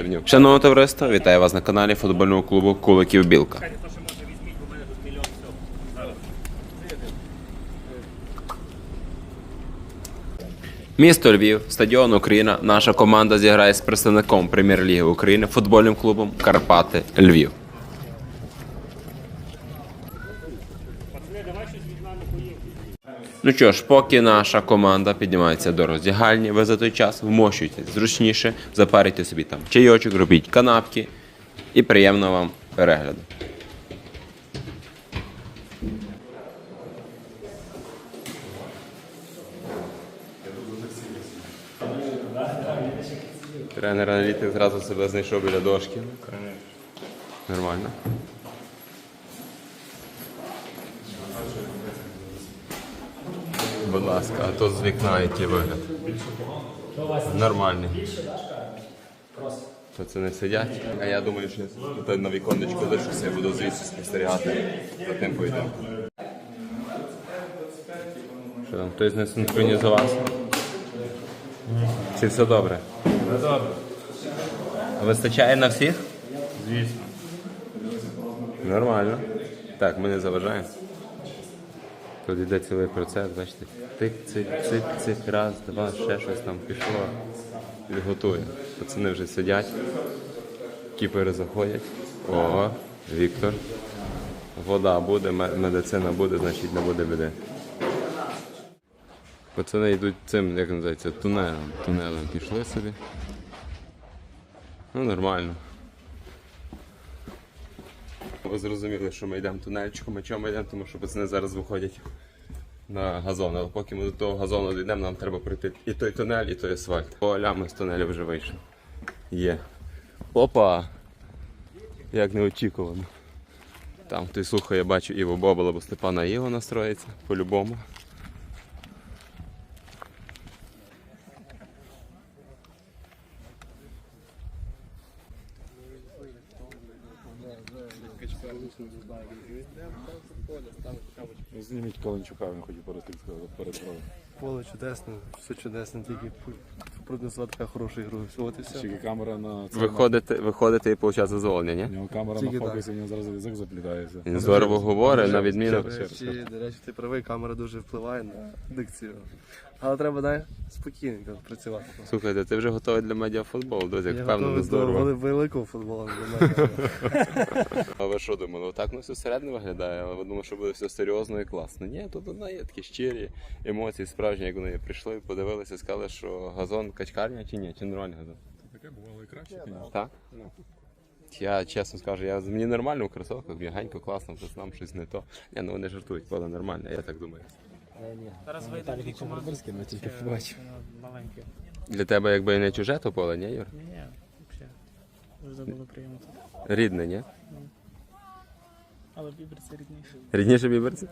Стернюк. Шановне товариство, вітаю вас на каналі футбольного клубу Куликів Білка. Місто Львів, стадіон Україна. Наша команда зіграє з представником Прем'єр-ліги України футбольним клубом Карпати Львів. Ну що ж, поки наша команда піднімається до роздягальні, ви за той час вмощуйтесь зручніше, запарите собі там чайочок, робіть канапки і приємного вам перегляду. Тренер аналітик зразу себе знайшов біля дошки. Нормально. Будь ласка, а то з вікна який вигляд. Нормальний. То це не сидять. А я думаю, що тут на віконечку лишуся і буду звідси спостерігати за тим поєдинком. Що там, хтось не синхронізувався? Чи все добре? Все добре, Вистачає на всіх? звісно. Нормально. Так, ми не заважаємо. Тут йде цілий процес, бачите. Тик, цик, цик, цик, раз, два, ще щось там пішло. І готує. Пацани вже сидять. Кіпери заходять. О, Віктор. Вода буде, медицина буде, значить не буде біди. Пацани йдуть цим, як називається, тунелем. Тунелем пішли собі. Ну, нормально. Ви зрозуміли, що ми йдемо тунельчиком, чому ми йдемо, тому що пацани зараз виходять на газон. Але поки ми до того газону дійдемо, нам треба пройти і той тунель, і той асфальт. Оля, ми з тунелю вже вийшли. Є. Опа! Як неочікувано. Там хтось слухає, бачу Іво Бобола, бо Степана Іго настроїться по-любому. Зніміть Каленчука, він хотів правом. Поле чудесне, все чудесне, тільки проднесла така хороша ігру. От і все. Тільки камера на Виходите, виходите і получати задоволення, У ні? нього камера Тільки на фокусі, у нього зразу язик заплітається. Він здорово говорить, на відміну. До речі, ти правий, камера дуже впливає на дикцію. Але треба дай спокійненько працювати. Слухайте, ти вже готовий для медіафутболу, друзі, як до здорово. вели- великого футболу. для мене. А ви що думали? Отак ну все середньо виглядає, але ви думали, що буде все серйозно і класно. Ні, тут одна є такі щирі емоції, справжні, як вони прийшли, подивилися, сказали, що газон качкарня чи ні, чи нормальний газон. Таке бувало і краще. Так? Я чесно скажу, я мені нормально в кросовках, м'ягенько, класно, нам щось не то. Ні, ну вони жартують, але нормально, я так думаю. Зараз вийде такі команди. ми тільки побачимо. Маленькі. Для тебе якби і не чуже то поле, ні, Юр? Ні, ні, взагалі. Завжди було приємно тут. Рідне, ні? Але бібер це рідніше. Рідніше біберці?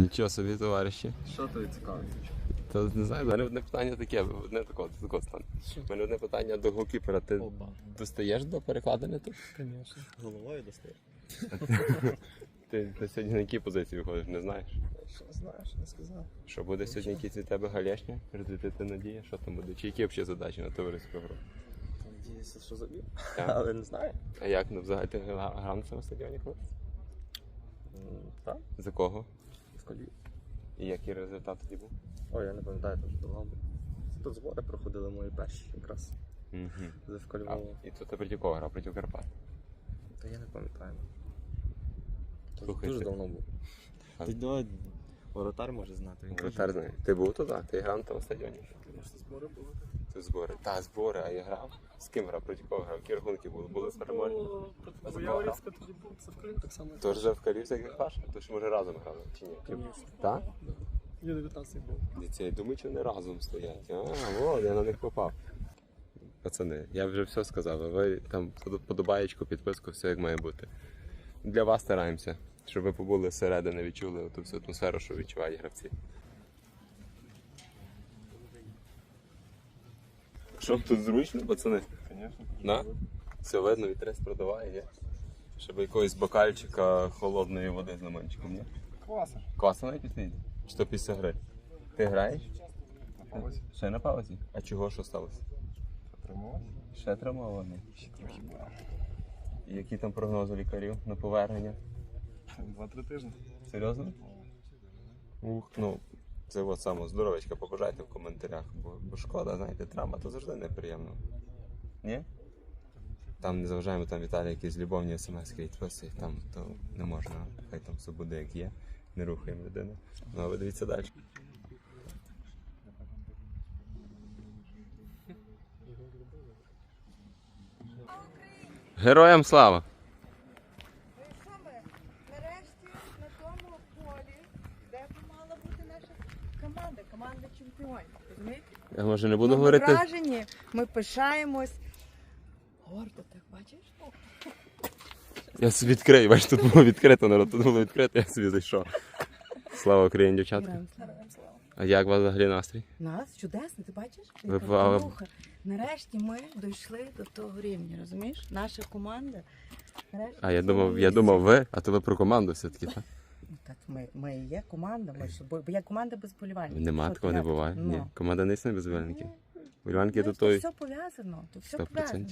Нічого собі, товариші. Що тобі цікаво? Та не знаю, в мене одне питання таке, одне такого, такого стане. У мене одне питання до голкіпера. Ти достаєш до перекладення тут? Звісно. Головою достаєш? Ти, ти сьогодні на якій позиції виходиш, не знаєш? Що знаєш, не сказав. Що буде сьогодні якісь від тебе галешня? Розвітити надія, що там буде? Чи які взагалі задачі на товариську гру? Надіюся, що забив. Так. Але не знаю. А як ну, взагалі ти гра- грав на цьому стадіоні колись? Так, За кого? В. І який результат тоді був? Ой, я не пам'ятаю, дуже давно. було. Тут збори проходили мої перші якраз. Угу. А, і то ти проти кого грав? Проти Карпат. Та я не пам'ятаю. Це Слухай, дуже ти- давно. А- Ти до воротар може знати. Він Воротар знає. Ти був туди? Ти грав на тому стадіоні? Звісно, збори були. Це збори. Та, збори, а я грав. З ким грав? Проти кого грав? Які рахунки були? Були переможні? Проти Яворівська тоді був це вкрив так само. Тож вже в Карівці, як Паш? То ж може разом грали, чи ні? Так? Я 19 був. Дітей, я думаю, що вони разом стоять. А, от, я на них попав. Пацани, я вже все сказав, а ви там подобаєчку, підписку, все як має бути. Для вас стараємося, щоб ви побули зсередини, відчули ту всю атмосферу, що відчувають гравці. Що тут зручно, пацани? Звісно. На? Все видно, вітрес продаває, є. Щоб якогось бокальчика холодної води з лимончиком, ні? Класно. Класно навіть пісні? Чи то після гри? Ти граєш? паузі. Ще на паузі? А чого що сталося? Трималась. Ще травмований. Ще трохи. І Які там прогнози лікарів на повернення? Два-три тижні. Серйозно? Ух, ну, це от саме здоровечка, побажайте в коментарях, бо, бо шкода, знаєте, травма то завжди неприємно. Ні? Там не заважаємо, там Віталій якісь любовні смс-ки там то не можна, хай там все буде як є, не рухаємо людину. Ну а ви дивіться далі. Героям слава! Ну і що ми? Нарешті на тому полі, де б мала бути наша команда, команда Розумієте? Я може не буду Ми говорити. вражені, ми пишаємось. Гордо так, бачиш? О, Я собі відкрию, бач, тут було відкрито, народ, тут було відкрито, я собі зайшов. Слава Україні, дівчатка. героям слава, героям слава. А як у вас взагалі настрій? Нас чудесно, ти бачиш? Ви ба- поруха. Нарешті ми дійшли до того рівня, розумієш? Наша команда. Нарешті А я думав, я думав ви, а то ви про команду все-таки, так? Ну, Так, ми, ми і є команда, ми ж, бо бо є команда без болівальників. Нема Що такого не буває. Ну. Ні. Команда не існує без вболівальників. Вболівальники Ну, то то той все пов'язано, то все 100%. пов'язано.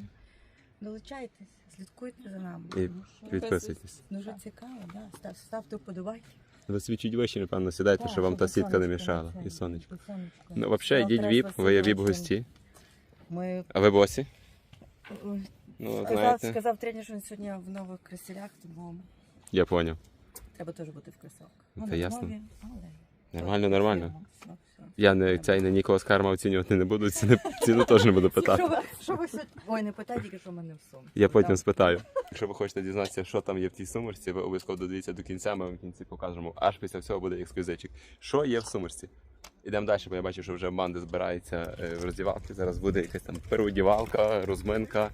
Долучайтесь, слідкуйте за нами. І що підписуйтесь. Дуже цікаво, да. Став, ставте вподобайки. Ви свічіть вище, напевно, сідайте, Так, щоб вам та сітка не сонечко мішала. І сонечко. і сонечко. Ну, взагалі, йдіть Завтра віп, ви є віп гості. Ми А ви босі? Ну, сказав, знаєте, сказав тренер, що він сьогодні в нових кресілях, тому я поняв. Треба теж бути в кросовках. Та Вони ясно. нові, але Нормально, нормально. все, все. Я не цей не нікого скарма оцінювати не буду, ціни, ціну теж не буду питати. Що ви, що ви сьогодні? Ой, не питай, тільки що в мене в сумці. Я потім спитаю. Якщо ви хочете дізнатися, що там є в тій сумерці, ви обов'язково додивіться до кінця, ми вам в кінці покажемо. Аж після всього буде ексклюзивчик. Що є в сумерці? Ідемо далі, бо я бачу, що вже банди збираються е, в роздівалки. Зараз буде якась там переодівалка, розминка,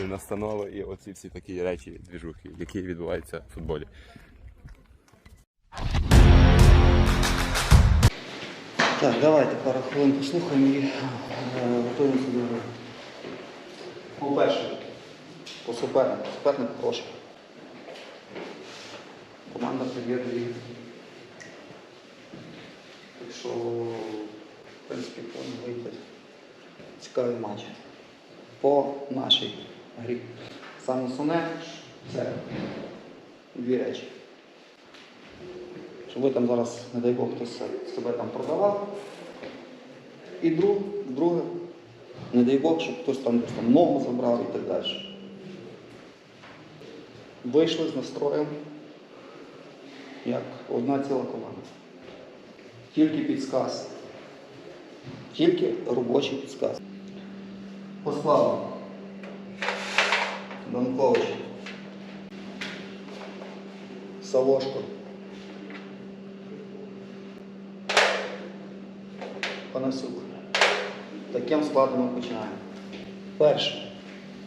е, настанови і оці всі такі речі, двіжухи, які відбуваються в футболі. Так, давайте пару хвилин послухаємо і е, готуємося до гри. По-перше, по супернику. Суперник хороший. Команда прем'єр-ліги. Так що, в принципі, повинен вийти цікавий матч. По нашій грі. Саме основне це дві речі щоб ви там зараз, не дай Бог, хтось себе там продавав. І друг, друге, не дай Бог, щоб хтось там там ногу забрав і так далі. Вийшли з настроєм як одна ціла команда. Тільки підсказ. Тільки робочий підсказ. По. Данкович. Савошко. Панасюк. Таким складом ми починаємо. Перше,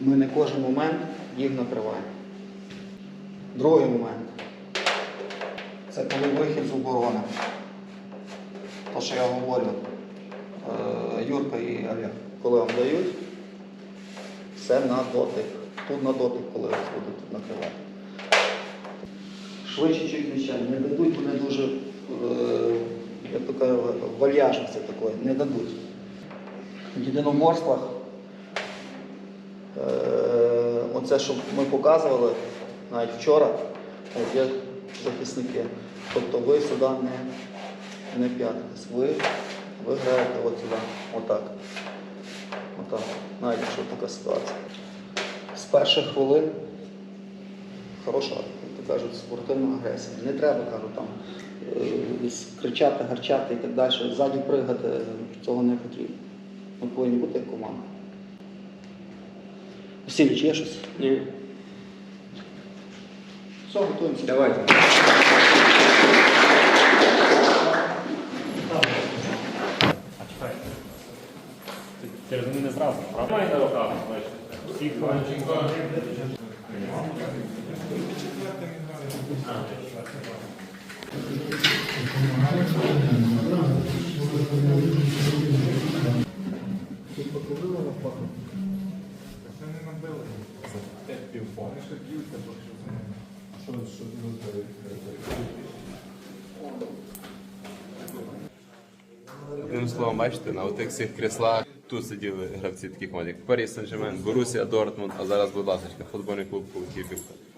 ми не кожен момент їх накриваємо. Другий момент це коли вихід з оборони. То, що я говорю, е, Юрка і Олег, коли вам дають, все на дотик. Тут на дотик, коли вас будуть накривати. Швидше чуть м'яча не дадуть, вони дуже, е, як то кажуть, вальяжності такої, не дадуть. В єдиноборствах е, оце, що ми показували навіть вчора, от є захисники. Тобто ви сюди не, не п'ятитесь, ви, ви граєте от сюди, отак. Отак. Навіть якщо така ситуація. З перших хвилин хороша, кажуть, спортивна агресія. Не треба кажуть, там е, кричати, гарчати і так далі, ззаді пригати, е, цього не потрібно. Ми повинні бути як команда. Васильович, є щось? Ні. Все, готуємося. Давайте. Ти не зразу, правда? Одним словом, бачите, на отих всіх креслах тут сиділи гравці таких як Парі Сен-Жермен, Борусія Дортмунд, а зараз, будь ласка, футбольний клуб Київпівта.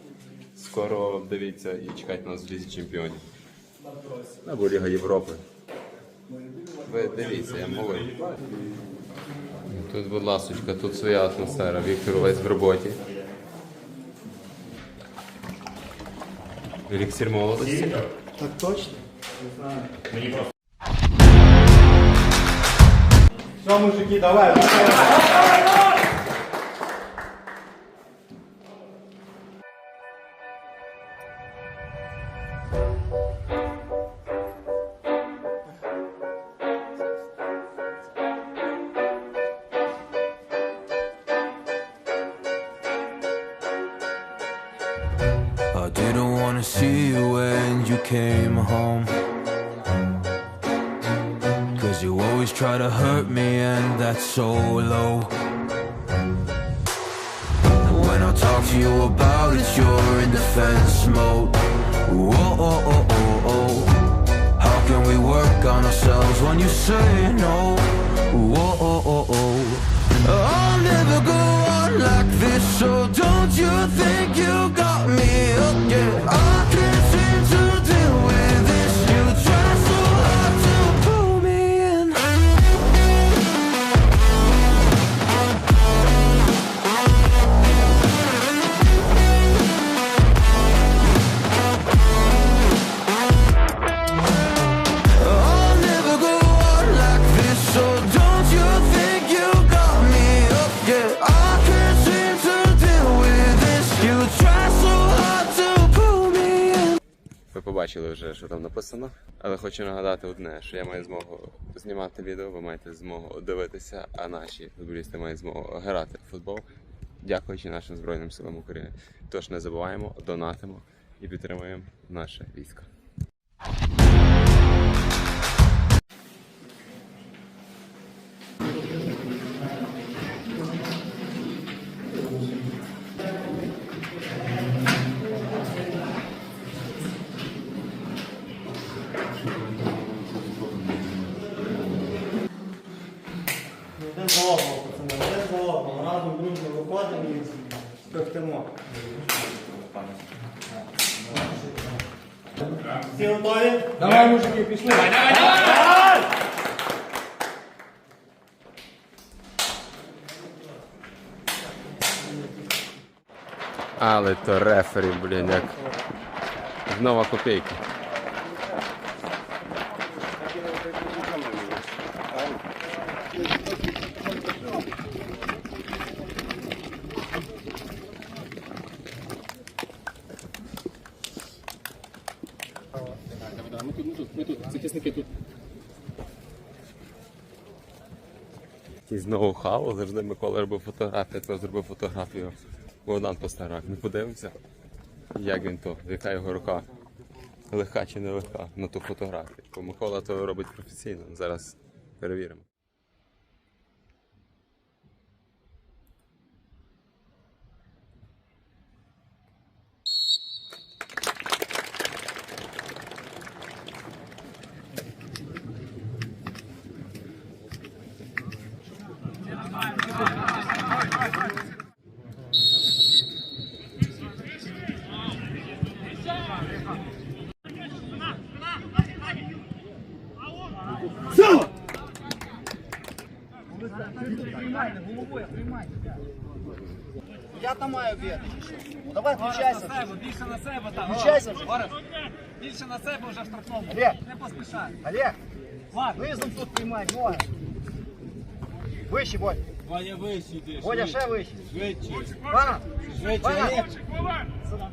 Скоро дивіться і чекайте нас в Лізі Чемпіонів. Або Ліга Європи. Ви дивіться, я говорю. Тут, будь ласка, тут своя атмосфера. Віктор весь в роботі. Еліксір молодості. Так точно? Все, мужики, давай. I didn't wanna see you when you came home. Cause you always try to hurt me, and that's so low. When I talk to you about it, you're in defense mode. Whoa, oh. How can we work on ourselves when you say no? Whoa. I'll never go on like this, so don't you think що там написано. Але хочу нагадати одне, що я маю змогу знімати відео, ви маєте змогу дивитися, а наші футболісти мають змогу грати в футбол, дякуючи нашим Збройним силам України. Тож не забуваємо, донатимо і підтримуємо наше військо. Давай, мужики, пішли. Давай, давай, давай! Але то рефері, блін, як нова копійка. Знову завжди Микола робив фотографію, то зробив фотографію. Богдан Постарак. Ми подивимося, як він то, яка його рука легка чи не легка на ту фотографію. Бо Микола то робить професійно. Зараз перевіримо. Я там маю бити. Ну давай включайся. себе, більше на себе там. Включайся вже. Орес, Більше на себе вже в штрафному. Олег. Не поспішай. Олег, Ладно. визом тут приймай, ноги. Вище, Бодь. Ваня вище йди. Бодя, ще вище. Швидше. Ваня, Швидше. Ваня. Олег.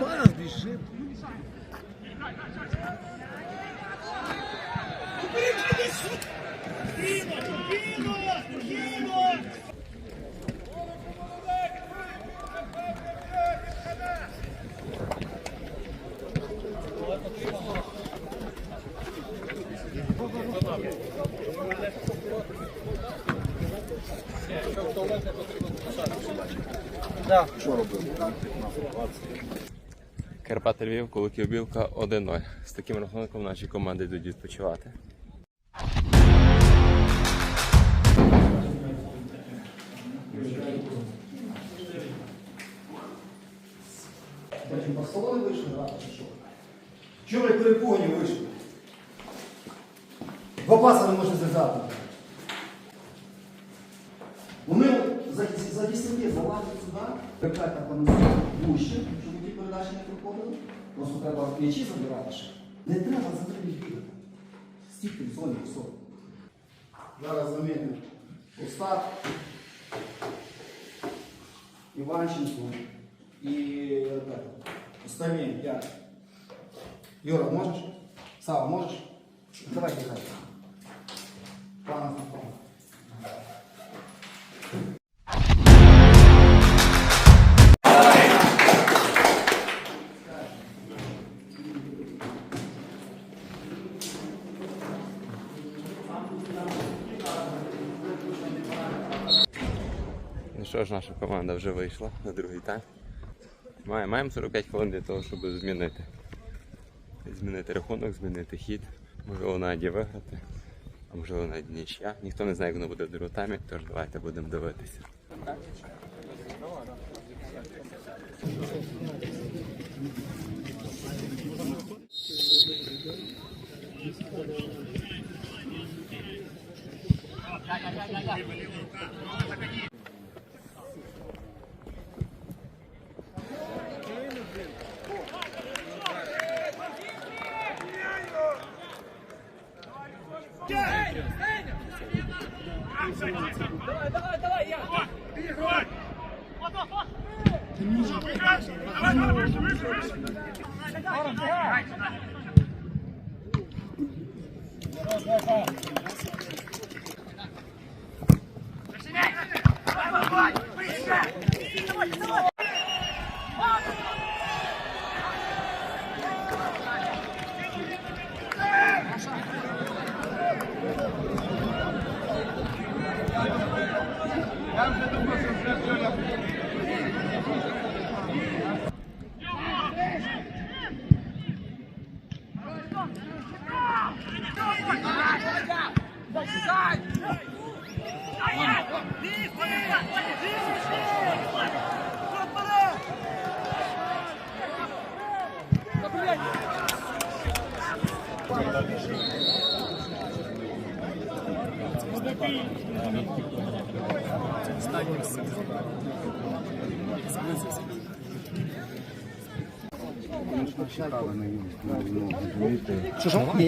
Пас бежит. Швидкість. Карпати Львів, Куликів Білка 1-0. З таким рахунком наші команди йдуть відпочивати. По столу не вийшли грати чи що? Ви перепоні вийшли? Два паса не можна зв'язати. сюди, ребята там вуще, щоб ті передачі не проходили. Просто треба м'ячі забирати ще. Не треба за три бігати. Стійте в зоні, все. Зараз замінимо Остап, Іванченко і ребята. Остальні, п'ять. Юра, можеш? Сава, можеш? Давай грай. Пана Степана. Що наша команда вже вийшла на другий тайм. Має- Маємо 45 хвилин для того, щоб змінити. Змінити рахунок, змінити хід. Можливо, навіть і виграти, а можливо навіть нічия. Ніхто не знає, як воно буде в другому таймі, тож давайте будемо дивитися.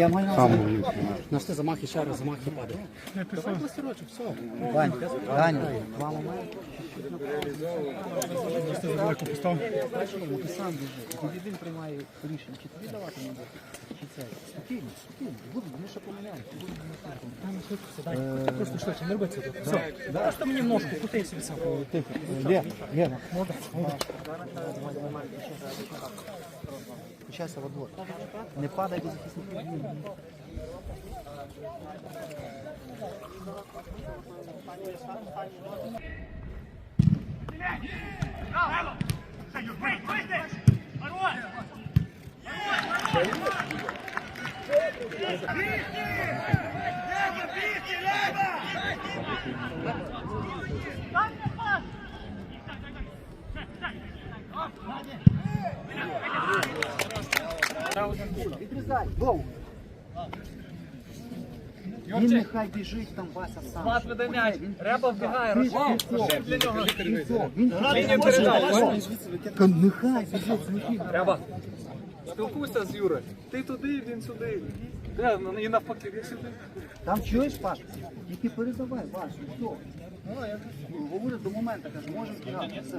Я маю на На все замахи, ще раз замахи падає. Давай пластирочок, все. Вань, Вань, мама має. На Ти забойку постав. Ти сам біжи. Він приймає рішення, чи тобі давати мені, чи це. Спокійно, спокійно. Буде, ми ще. Там швидко сідай. Просто швидше, не роби це. Все. Просто мені в ножку, кути собі сам. Тихо. Лє, Лє, молодець, молодець. Включайся во двор. Не падай до захисників. Дай мне Він нехай біжить там Вася сам. Мат веде м'яч. Реба вбігає, пішов. Рашив для нього. Він. Та нехай біжить, звідки. Реба. Спілкуйся з Юрою. Ти туди, він сюди. Де? Ну, І навпаки, він сюди. Там чуєш, Паш? Тільки передавай, Паш, все. Ну, Говори до моменту, каже, можемо грати. Все.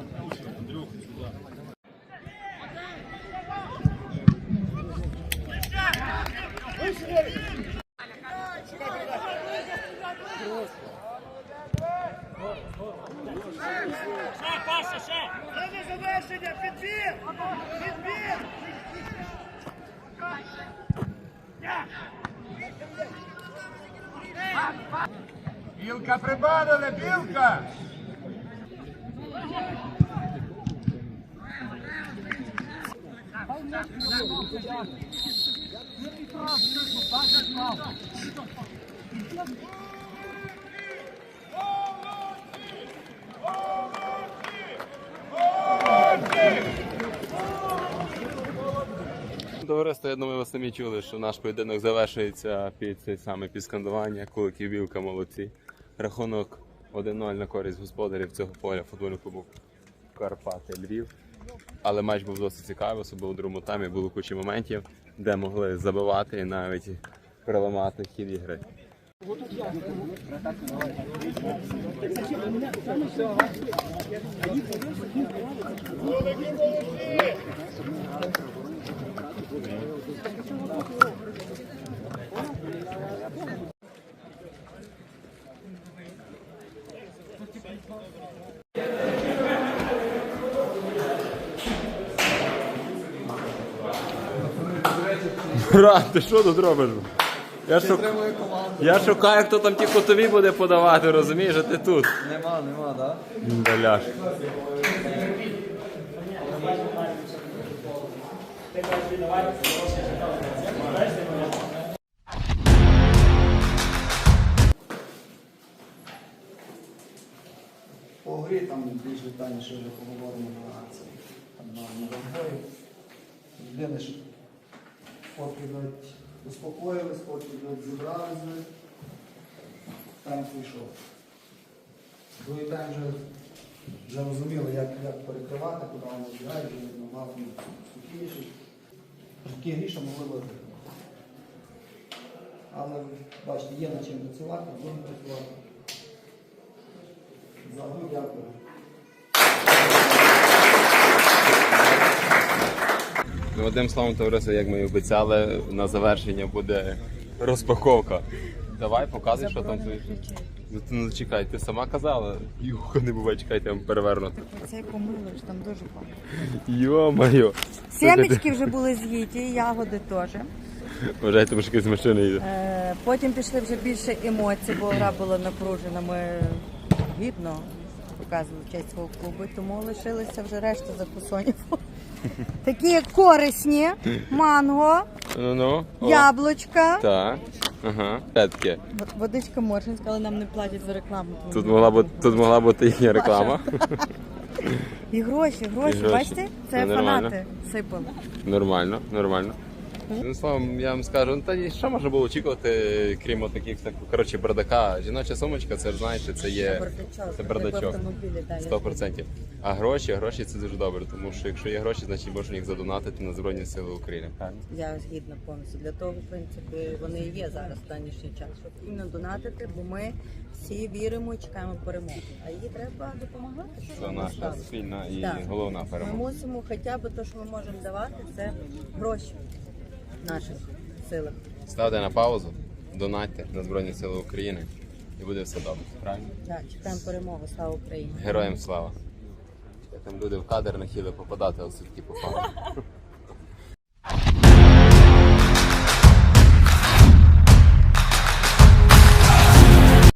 Білка прибавили, білка! Товариство, я думаю, ви самі чули, що наш поєдинок завершується під цей саме під скандування. Куликів Вілка молодці. Рахунок 1-0 на користь господарів цього поля футбольного клубу Карпати Львів. Але матч був досить цікавий, особливо у другому таймі було куча моментів, де могли забивати і навіть переламати хід ігри. Брат, ти що тут робиш? Я, шук... я шукаю, хто там ті котові буде подавати, розумієш, а ти тут. Нема, нема, так? Даляш. По грі там більш детальніше вже поговоримо на це. Там на розбої. Єдине, що поки дать успокоїлись, поки дать зібралися. Тайм прийшов. Другий тайм вже, вже розуміли, як, як перекривати, куди вони збирають, вже набагато спокійніше. Такі гріша могли виграти. Але бачите, є над чим працювати, будемо працювати. За гру дякую. Ну, одним словом, товариство, як ми і обіцяли, на завершення буде розпаковка. Давай, показуй, що там твої. Ну, ти ну чекай, ти сама казала. Юха, не буває, чекайте, я вам перевернути. Оцей помилуєш, там дуже багато. Йо-моє. Сімечки вже були з'їті, ягоди теж. Вважайте, тому що якась машина йде. Е, Потім пішли вже більше емоцій, бо гра була напружена. Ми гідно показували честь свого клубу, тому лишилися вже решта закусонів. Такі корисні, манго, Ну-ну. О, яблучка. Так. Ага. Це таке. В- Водичка Моршинська, але нам не платять за рекламу. тому Тут ми могла не бути, тут могла бути їхня реклама. І гроші, гроші, І гроші. бачите? Це Ну, нормально. фанати сипали. Нормально, нормально. Ну, словом, я вам скажу, ну та що можна було очікувати, крім от таких так, коротше, бардака. Жіноча сумочка, це ж знаєте, це є це бардачок. в автомобілі 100%. А гроші, гроші це дуже добре, тому що якщо є гроші, значить можна їх задонатити на Збройні Сили України. Я згідна повністю. Для того, в принципі, вони і є зараз в нинішній час, щоб іменно донатити, бо ми всі віримо і чекаємо перемоги. А її треба допомагати. Це наша спільна і Так. головна Ми мусимо хоча б те, що ми можемо давати, це гроші наших силах. Ставте на паузу, донатьте на Збройні Сили України і буде все добре. Правильно? Так, чекаємо перемогу. Слава Україні! Героям слава! Там люди в кадр не хотіли попадати, але все-таки попали.